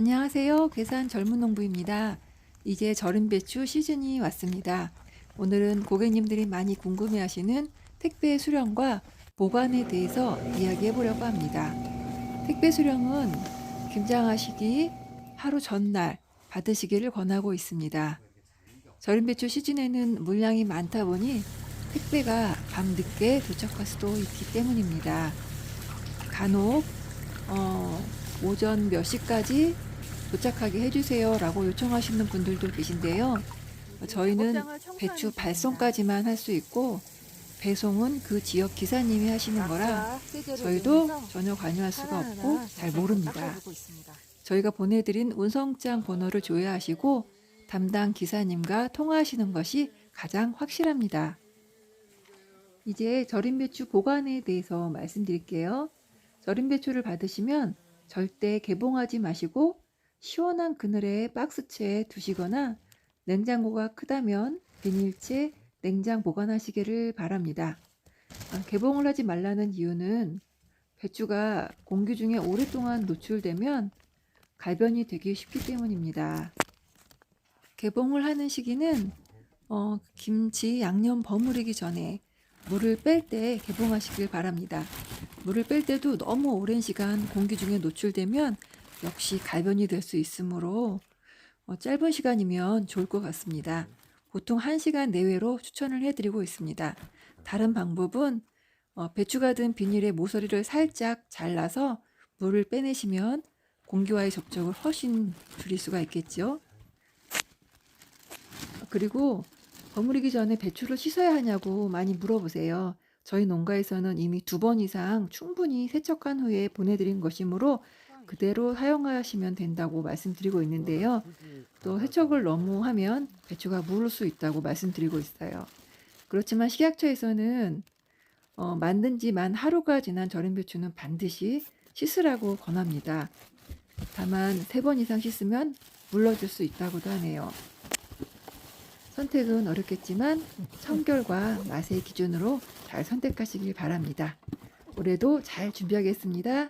안녕하세요. 괴산 젊은 농부입니다. 이제 절임 배추 시즌이 왔습니다. 오늘은 고객님들이 많이 궁금해하시는 택배 수령과 보관에 대해서 이야기해 보려고 합니다. 택배 수령은 김장하시기 하루 전날 받으시기를 권하고 있습니다. 절임 배추 시즌에는 물량이 많다 보니 택배가 밤늦게 도착할 수도 있기 때문입니다. 간혹 어, 오전 몇 시까지 도착하게 해주세요라고 요청하시는 분들도 계신데요. 저희는 배추 발송까지만 할 수 있고 배송은 그 지역 기사님이 하시는 거라 저희도 전혀 관여할 수가 없고 잘 모릅니다. 저희가 보내드린 운송장 번호를 조회하시고 담당 기사님과 통화하시는 것이 가장 확실합니다. 이제 절임 배추 보관에 대해서 말씀드릴게요. 절임 배추를 받으시면 절대 개봉하지 마시고 시원한 그늘에 박스채에 두시거나 냉장고가 크다면 비닐채 냉장 보관하시기를 바랍니다. 아, 개봉을 하지 말라는 이유는 배추가 공기 중에 오랫동안 노출되면 갈변이 되기 쉽기 때문입니다. 개봉을 하는 시기는 어, 김치 양념 버무리기 전에 물을 뺄 때 개봉하시길 바랍니다. 물을 뺄 때도 너무 오랜 시간 공기 중에 노출되면 역시 갈변이 될 수 있으므로 어, 짧은 시간이면 좋을 것 같습니다. 보통 1시간 내외로 추천을 해드리고 있습니다. 다른 방법은 어, 배추가 든 비닐의 모서리를 살짝 잘라서 물을 빼내시면 공기와의 접촉을 훨씬 줄일 수가 있겠죠. 그리고 버무리기 전에 배추를 씻어야 하냐고 많이 물어보세요. 저희 농가에서는 이미 두 번 이상 충분히 세척한 후에 보내드린 것이므로 그대로 사용하시면 된다고 말씀드리고 있는데요. 또 세척을 너무 하면 배추가 무를 수 있다고 말씀드리고 있어요. 그렇지만 식약처에서는 어, 만든 지 만 하루가 지난 절임 배추는 반드시 씻으라고 권합니다. 다만 세 번 이상 씻으면 물러줄 수 있다고도 하네요. 선택은 어렵겠지만 청결과 맛의 기준으로 잘 선택하시길 바랍니다. 올해도 잘 준비하겠습니다.